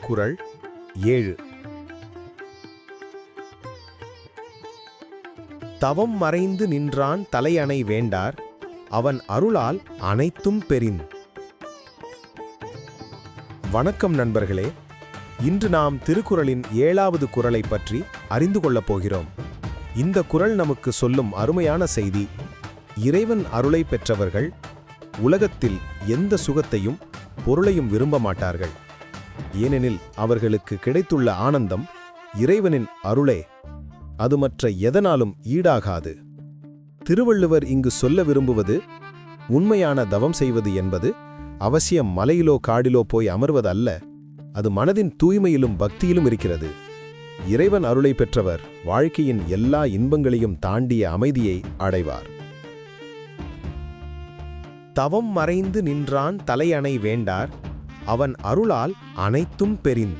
குரல் ஏழு. தவம் மறைந்து நின்றான் தலையணை வேண்டார் அவன் அருளால் அனைத்தும் பெறின். வணக்கம் நண்பர்களே இன்று நாம் திருக்குறளின் ஏழாவது குறளை பற்றி அறிந்து கொள்ளப் போகிறோம். இந்த குறள் நமக்கு சொல்லும் அருமையான செய்தி இறைவன் அருளை பெற்றவர்கள் உலகத்தில் எந்த சுகத்தையும் பொருளையும் விரும்ப மாட்டார்கள். ஏனெனில் அவர்களுக்கு கிடைத்துள்ள ஆனந்தம் இறைவனின் அருளே. அது மற்ற எதனாலும் ஈடாகாது. திருவள்ளுவர் இங்கு சொல்ல விரும்புவது உண்மையான தவம் செய்வது என்பது அவசியம் மலையிலோ காடிலோ போய் அமர்வதல்ல அது மனதின் தூய்மையிலும் பக்தியிலும் இருக்கிறது. இறைவன் அருளை பெற்றவர் வாழ்க்கையின் எல்லா இன்பங்களையும் தாண்டிய அமைதியை அடைவார். தவம் மறைந்து நின்றான் தலையணை வேண்டார் அவன் அருளால் அனைத்தும் பெறின்.